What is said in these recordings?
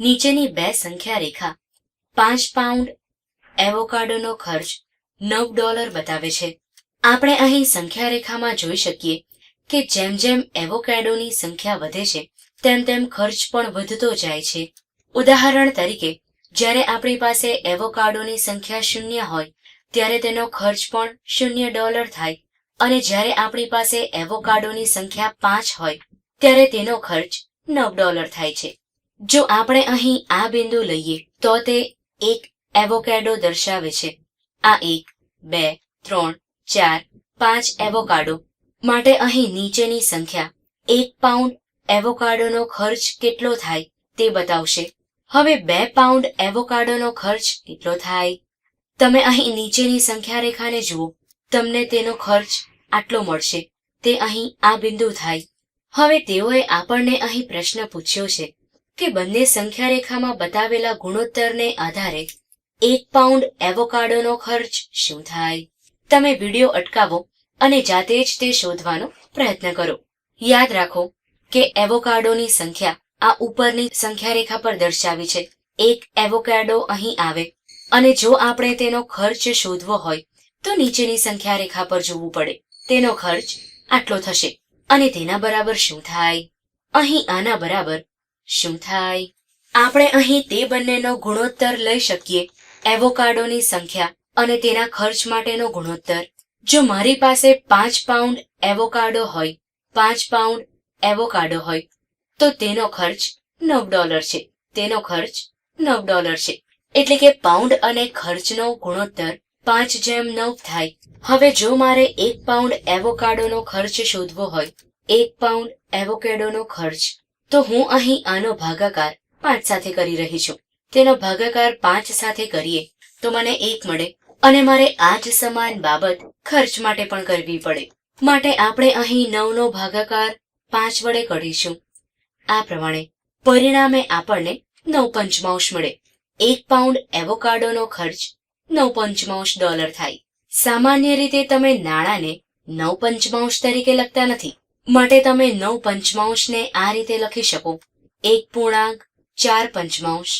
નીચેની બે સંખ્યા રેખા. પાંચ પાઉન્ડ એવોકાડોનો ખર્ચ નવ ડોલર બતાવે છે. આપણે અહીં સંખ્યા રેખામાં જોઈ શકીએ કે જેમ જેમ એવોકેડોની સંખ્યા વધે છે, તેમ તેમ ખર્ચ પણ વધતો જાય છે. ઉદાહરણ તરીકે, જ્યારે આપણી પાસે એવોકાડોની સંખ્યા શૂન્ય હોય, ત્યારે તેનો ખર્ચ પણ શૂન્ય ડોલર થાય અને જ્યારે આપણી પાસે એવોકાડોની સંખ્યા પાંચ હોય, ત્યારે તેનો ખર્ચ નવ ડોલર થાય છે. જો આપણે અહીં આ બિંદુ લઈએ, તો તે એક એવોકેડો દર્શાવે છે. આ એક, બે, ત્રણ, ચાર, પાંચ એવોકાડો માટે અહીં નીચેની સંખ્યા. એક પાઉન્ડ એવોકાડોનો ખર્ચ કેટલો થાય તે બતાવશે. હવે બે પાઉન્ડ એવોકાડોનો ખર્ચ કેટલો થાય? તમે અહીં નીચેની સંખ્યા રેખાને જુઓ, તમને તેનો ખર્ચ આટલો મળશે. તે અહીં આ બિંદુ થાય. હવે તેઓએ આપણને અહીં પ્રશ્ન પૂછ્યો છે. કે બંને સંખ્યા રેખામાં બતાવેલા ગુણોત્તરને આધારે એક પાઉન્ડ એવોકાડોનો ખર્ચ શું થાય? તમે વીડિયો અટકાવો અને જાતે જ તે શોધવાનો પ્રયત્ન કરો. યાદ રાખો કે એવોકાડોની સંખ્યા આ ઉપરની સંખ્યા રેખા પર દર્શાવી છે. એક એવોકાડો અહીં આવે અને જો આપણે તેનો ખર્ચ શોધવો હોય તો નીચેની સંખ્યા રેખા પર જોવું પડે. તેનો ખર્ચ આટલો થશે અને તેના બરાબર શું થાય? અહીં આના બરાબર શું થાય? આપણે અહીં તે બંનેનો ગુણોત્તર લઈ શકીએ. એવોકાડોની સંખ્યા અને તેના ખર્ચ માટેનો ગુણોત્તર. જો મારી પાસે પાંચ પાઉન્ડ એવોકાડો હોય, પાંચ પાઉન્ડ એવોકાડો હોય, તો તેનો ખર્ચ નવ ડોલર છે. તેનો ખર્ચ નવ ડોલર છે. એટલે કે પાઉન્ડ અને ખર્ચનો ગુણોત્તર પાંચ જેમ નવ થાય. હવે જો મારે એક પાઉન્ડ એવોકાડોનો ખર્ચ શોધવો હોય, એક પાઉન્ડ એવોકેડોનો ખર્ચ તો હું અહીં આનો ભાગાકાર પાંચ સાથે કરી રહી છું. તેનો ભાગાકાર પાંચ સાથે કરીએ તો મને એક મળે અને મારે આ જ સમાન બાબત ખર્ચ માટે પણ કરવી પડે. માટે આપણે અહીં નવનો ભાગાકાર પાંચ વડે કરીશું. આ પ્રમાણે પરિણામે આપણને નવ પંચમાંશ મળે. એક પાઉન્ડ એવોકાડોનો ખર્ચ નવ પંચમાંશ ડોલર થાય. સામાન્ય રીતે તમે નાણાંને નવ પંચમાંશ તરીકે લખતા નથી. માટે તમે નવ પંચમાંશને આ રીતે લખી શકો. એક પૂર્ણાંક, ચાર પંચમાંશ.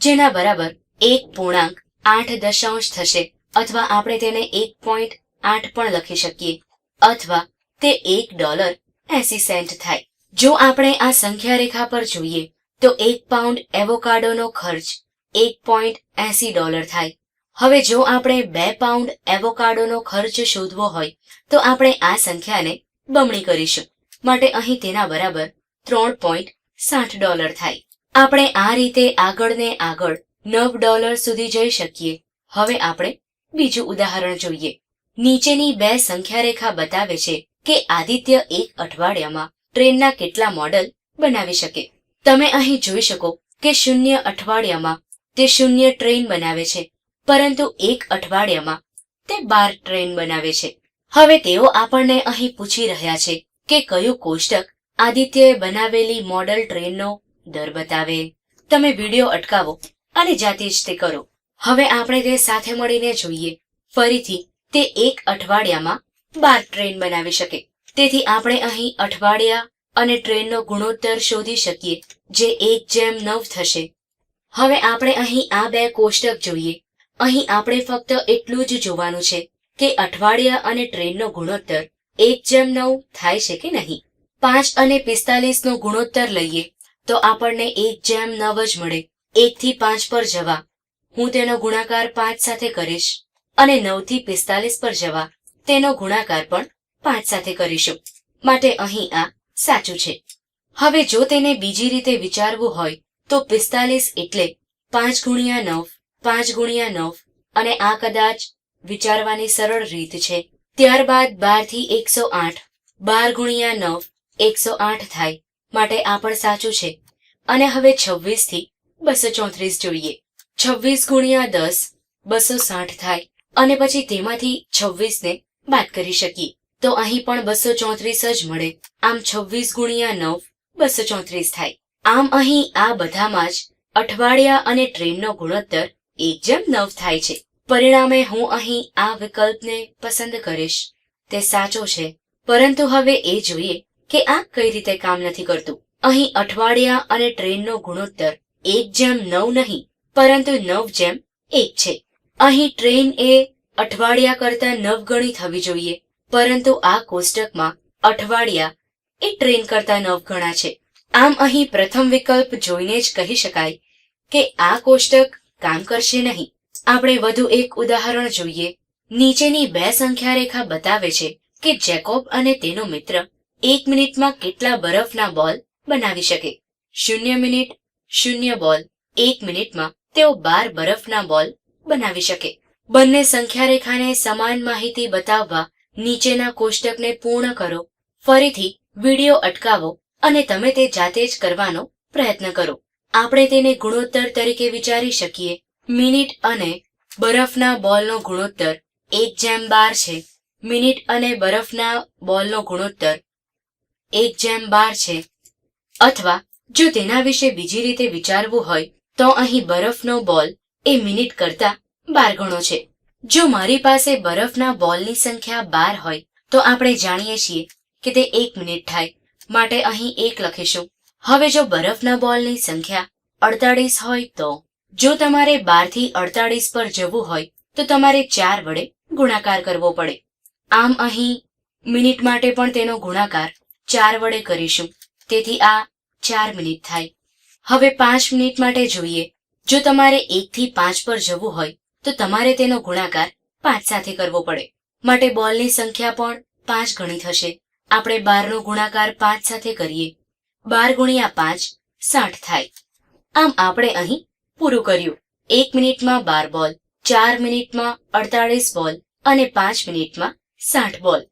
જેના બરાબર એક પૂર્ણાંક આઠ દશાંશ થશે, અથવા આપણે તેને એક પોઈન્ટ આઠ પણ લખી શકીએ, અથવા તે એક ડોલર એસી સેન્ટ થાય. જો આપણે આ સંખ્યા રેખા પર જોઈએ, તો એક પાઉન્ડ એવોકાડોનો ખર્ચ એક પોઈન્ટ એસી ડોલર થાય. હવે જો આપણે બે પાઉન્ડ એવોકાડોનો ખર્ચ શોધવો હોય, તો આપણે આ સંખ્યાને બમણી કરીશું. માટે અહીં તેના બરાબર ત્રણ પોઈન્ટ સાઠ ડોલર થાય. આપણે આ રીતે આગળ ને આગળ નવ ડોલર સુધી જઈ શકીએ. હવે આપણે બીજું ઉદાહરણ જોઈએ. નીચેની બે સંખ્યા રેખા બતાવે છે કે આદિત્ય એક અઠવાડિયામાં ટ્રેનના કેટલા મોડલ બનાવી શકે. તમે અહીં જોઈ શકો કે શૂન્ય અઠવાડિયામાં તે શૂન્ય ટ્રેન બનાવે છે, પરંતુ એક અઠવાડિયામાં તે બાર ટ્રેન બનાવે છે. હવે તેઓ આપણને અહીં પૂછી રહ્યા છે કે કયું કોષ્ટક આદિત્યએ બનાવેલી મોડલ ટ્રેનનો દર બતાવે. તમે વીડિયો અટકાવો અને જાતે જ તે કરો. હવે આપણે તે સાથે મળીને જોઈએ. ફરીથી, તે એક અઠવાડિયામાં બાર ટ્રેન બનાવી શકે. તેથી આપણે અહીં અઠવાડિયા અને ટ્રેનનો ગુણોત્તર શોધી શકીએ, જે એક જેમ નવ થશે. હવે આપણે અહીં આ બે કોષ્ટક જોઈએ. અહીં આપણે ફક્ત એટલું જ જોવાનું છે. કે અઠવાડિયા અને ટ્રેનનો ગુણોત્તર એક જેમ નવ થાય છે કે નહીં? પાંચ અને પિસ્તાલીસ નો ગુણોત્તર લઈએ તો આપણને એક જેમ નવ જ મળે. એક થી પાંચ પર જવા. હું તેનો ગુણાકાર પાંચ સાથે કરીશ અને નવથી પિસ્તાલીસ પર જવા. તેનો ગુણાકાર પણ પાંચ સાથે કરીશું. માટે અહીં આ સાચું છે. હવે જો તેને બીજી રીતે વિચારવું હોય, તો પિસ્તાલીસ એટલે પાંચ ગુણ્યા નવ, પાંચ ગુણ્યા નવ અને આ કદાચ વિચારવાની સરળ રીત છે. ત્યારબાદ બારથી એકસો આઠ, બાર ગુણ્યા નવ, એકસો આઠ થાય, માટે આ પણ સાચું છે. અને હવે છવ્વીસથી બસો ચોત્રીસ જોઈએ. છવ્વીસ ગુણ્યા દસ, બસો સાઠ થાય, અને પછી તેમાંથી છવ્વીસ ને બાદ કરી શકીએ. તો અહીં પણ બસો ચોત્રીસ જ મળે. આમ છવ્વીસ ગુણ્યા નવ, બસો ચોત્રીસ થાય. આમ અહીં આ બધામાં જ અઠવાડિયા અને ટ્રેનનો ગુણોત્તર એક જેમ નવ થાય છે. પરિણામે હું અહીં આ વિકલ્પને પસંદ કરીશ. તે સાચો છે. પરંતુ હવે એ જોઈએ કે આ કઈ રીતે કામ નથી કરતું. અહીં અઠવાડિયા અને ટ્રેનનો ગુણોત્તર એક જેમ નવ નહીં, પરંતુ નવ જેમ એક છે. અહીં ટ્રેન એ અઠવાડિયા કરતા નવ ગણી થવી જોઈએ, પરંતુ આ કોષ્ટકમાં અઠવાડિયા એ ટ્રેન કરતા નવ ગણા છે. આમ અહીં પ્રથમ વિકલ્પ જોઈને જ કહી શકાય કે આ કોષ્ટક કામ કરશે નહીં. આપણે વધુ એક ઉદાહરણ જોઈએ. નીચેની બે સંખ્યા રેખા બતાવે છે કે જેકોબ અને તેનો મિત્ર એક મિનિટમાં કેટલા બરફના બોલ બનાવી શકે. શૂન્ય મિનિટ, શૂન્ય બોલ. એક મિનિટમાં તેઓ બાર બરફના બોલ બનાવી શકે. બંને સંખ્યા રેખાને સમાન માહિતી બતાવવા નીચેના કોષ્ટકને પૂર્ણ કરો. ફરીથી વિડિયો અટકાવો અને તમે તે જાતે જ કરવાનો પ્રયત્ન કરો. આપણે તેને ગુણોત્તર તરીકે વિચારી શકીએ. મિનિટ અને બરફના બોલનો ગુણોત્તર એક જેમ બાર છે. મિનિટ અને બરફના બોલનો ગુણોત્તર એક જેમ બાર છે. અથવા જો તેના વિશે બીજી રીતે વિચારવું હોય, તો અહીં બરફનો બોલ એ મિનિટ કરતા બાર ગણો છે. જો મારી પાસે બરફના બોલની સંખ્યા બાર હોય, તો આપણે જાણીએ છીએ કે તે એક મિનિટ થાય. માટે અહીં એક લખીશું. હવે જો બરફના બોલની સંખ્યા અડતાળીસ હોય તો જો તમારે બારથી અડતાળીસ પર જવું હોય, તો તમારે ચાર વડે ગુણાકાર કરવો પડે. આમ અહીં મિનિટ માટે પણ તેનો ગુણાકાર ચાર વડે કરીશું. તેથી આ ચાર મિનિટ થાય. હવે પાંચ મિનિટ માટે જોઈએ. જો તમારે એકથી પાંચ પર જવું હોય, તો તમારે તેનો ગુણાકાર પાંચ સાથે કરવો પડે. માટે બોલની સંખ્યા પણ પાંચ ગણી થશે. આપણે બારનો ગુણાકાર પાંચ સાથે કરીએ. બાર ગુણ્યા પાંચ, સાઠ થાય. આમ આપણે અહીં પૂરું કર્યું. એક મિનિટમાં બાર બોલ, ચાર મિનિટમાં અડતાળીસ બોલ અને પાંચ મિનિટમાં સાઠ બોલ.